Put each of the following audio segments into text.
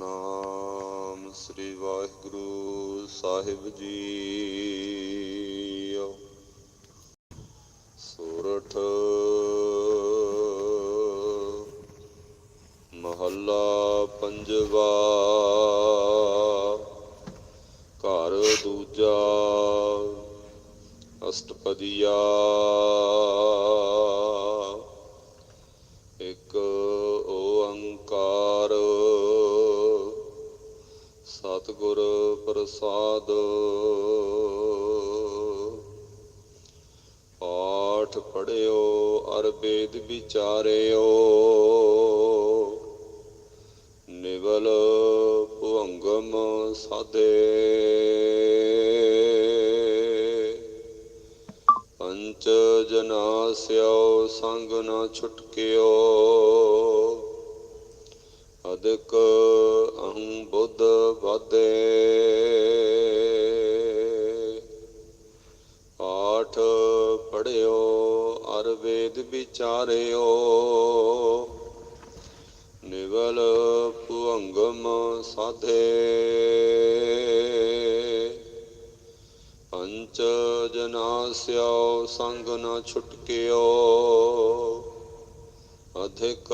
ਸਤਨਾਮ ਸ੍ਰੀ ਵਾਹਿਗੁਰੂ ਸਾਹਿਬ ਜੀ। ਸੋਰਠ ਮਹੱਲਾ ਪੰਜਵਾ। ਘਰ ਦੂਜਾ। ਅਸ਼ਟਪਦੀਆ। ਪ੍ਰਸਾਦ। ਪਾਠ ਪੜਿਓ ਅਰ ਵੇਦ ਵਿਚਾਰਿਓ। ਨਿਵਲ ਭੁੰਗਮ ਸਾਦੇ। ਪੰਚ ਜਨਾ ਸਿਓ ਸੰਗ ਨਾ ਛੁਟਕਿਓ। ਅਦਕ ਅਹੰ ਬੁੱਧ ਵਾਦੇ ਪਾਠ ਪੜਿਓ ਅਰ ਵੇਦ ਵਿਚਾਰਿਓ। ਨਿਵਲ ਭੁੰਗਮ ਸਾਧੇ। ਪੰਚ ਜਨਾ ਸਿਓ ਸੰਗ ਨ ਛੁਟਕਿਓ। ਅਧਿਕ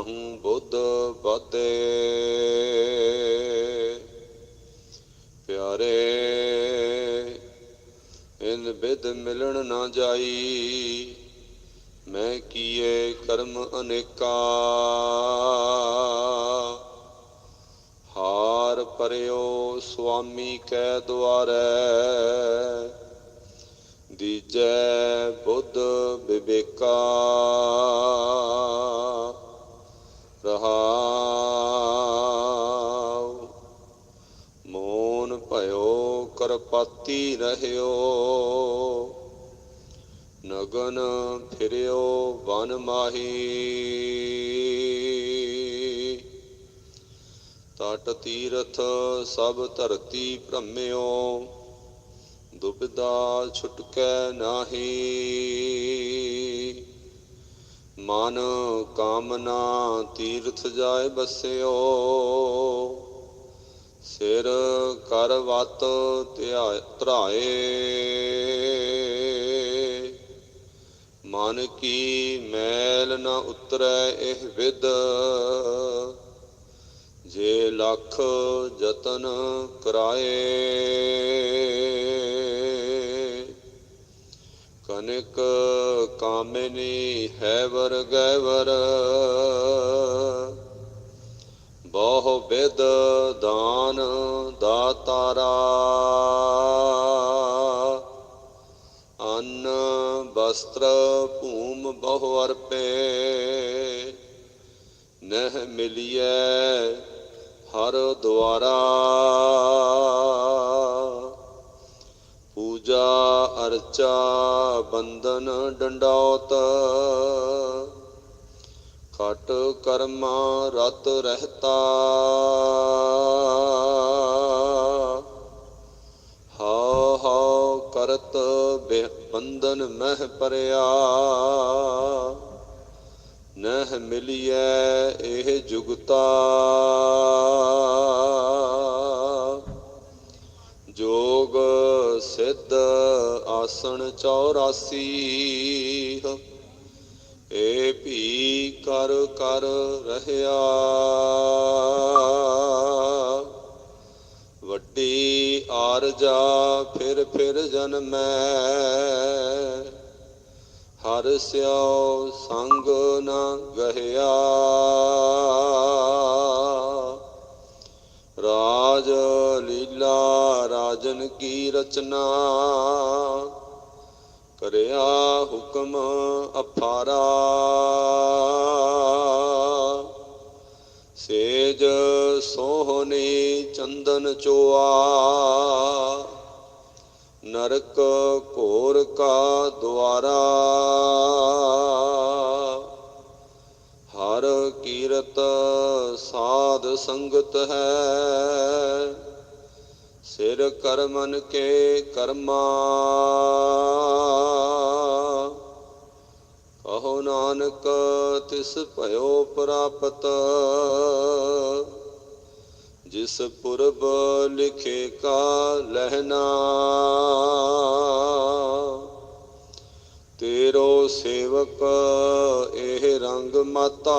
ਅਹੰ ਬੁੱਧ ਬਤੇ। ਪਿਆਰੇ ਬਿਨ ਬਿਦ ਮਿਲਣ ਨਾ ਜਾਈ। ਮੈਂ ਕੀਏ ਕਰਮ ਅਨੇਕਾ। ਹਾਰ ਪਰਿਓ ਸੁਆਮੀ ਕੈ ਦੁਆਰੈ। ਦੀਜੈ ਬੁੱਧ ਵਿਵੇਕਾ ਰਹਾਉ ਮੋਨ ਭਇਓ ਕਰਪਾਤੀ ਰਹਿਓ, ਨਗਨ ਫਿਰਿਓ ਵਨ ਮਾਹੀ। ਤਟ ਤੀਰਥ ਸਭ ਧਰਤੀ ਭ੍ਰਮਿਓ, ਦੁਬਿਧਾ ਛੁਟਕੈ ਨਾਹੀ। ਮਨ ਕਾਮਨਾ ਤੀਰਥ ਜਾਏ ਬਸਿਓ ਸਿਰ ਕਰ ਵਤ ਧਿਆ- ਧਰਾਏ। ਮਨ ਕੀ ਮੈਲ ਨ ਉਤਰੈ ਇਹ ਵਿਦ। ਜੇ ਲੱਖ ਯਤਨ ਕਰਾਏ। ਕਨਿਕ ਕਾਮਿਨੀ ਹੈ ਵਰ ਗੈ ਬਹੁ ਵਿਦ ਦਾਨ ਦਾਤਾਰਾ। ਅੰਨ ਵਸਤਰ ਭੂਮ ਬਹੁ ਅਰਪੇ, ਨਹਿ ਮਿਲਿਐ ਹਰ ਦੁਆਰਾ। ਪੂਜਾ ਅਰਚਾ ਬੰਦਨ ਡੰਡੌਤ ਖਟ ਕਰਮਾ ਰਤ ਰਹਤਾ। ਹਉ ਹਉ ਕਰਤ ਬਿ- ਬੰਧਨ ਮਹਿ ਪਰਿਆ। ਨਹਿ ਮਿਲਿਐ ਇਹ ਜੁਗਤਾ। ਜੋਗ ਸਿੱਧ ਆਸਣ 84 ਏ ਭੀ ਕਰ ਕਰ ਰਹਿਆ। ਵੱਡੀ ਆਰਜਾ ਫਿਰ ਫਿਰ ਜਨਮੈ ਹਰ ਸਿਓ ਸੰਗ ਨਾ ਗਹਿਆ। ਰਾਜ ਲੀਲਾ ਰਾਜਨ ਕੀ ਰਚਨਾ। ਕਰਿਆ ਹੁਕਮ ਅਫਾਰਾ ਸੇਜ ਸੋਹਣੀ ਚੰਦਨ ਚੋਆ। ਨਰਕ ਘੋਰ ਕਾ ਦੁਆਰਾ। ਹਰ ਕੀਰਤ ਸਾਧ ਸੰਗਤ ਹੈ। ਸਿਰ ਕਰਮਨ ਕੇ ਕਰਮਾ। ਕਹੋ ਨਾਨਕ, ਤਿਸ ਭਇਓ ਪ੍ਰਾਪਤ। ਜਿਸ ਪੁਰਬ ਲਿਖੇ ਕਾ ਲਹਿਣਾ। ਤੇਰੋ ਸੇਵਕ ਇਹ ਰੰਗ ਮਾਤਾ।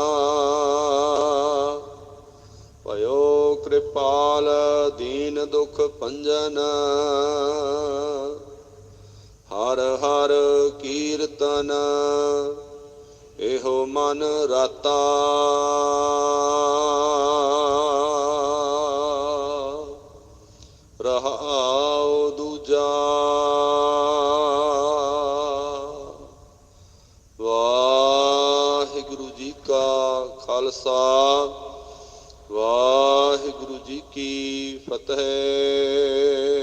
ਭਇਓ ਦੀਨ ਦੁਖ ਭੰਜਨ। ਹਰ ਹਰ ਕੀਰਤਨ ਇਹੋ ਮਨ ਰਾਤਾ। ਰਹਾਉ ਦੂਜਾ। ਵਾਹਿਗੁਰੂ ਜੀ ਕਾ ਖਾਲਸਾ। ਵਾਹਿਗੁਰੂ ਜੀ ਕੀ ਫਤਿਹ।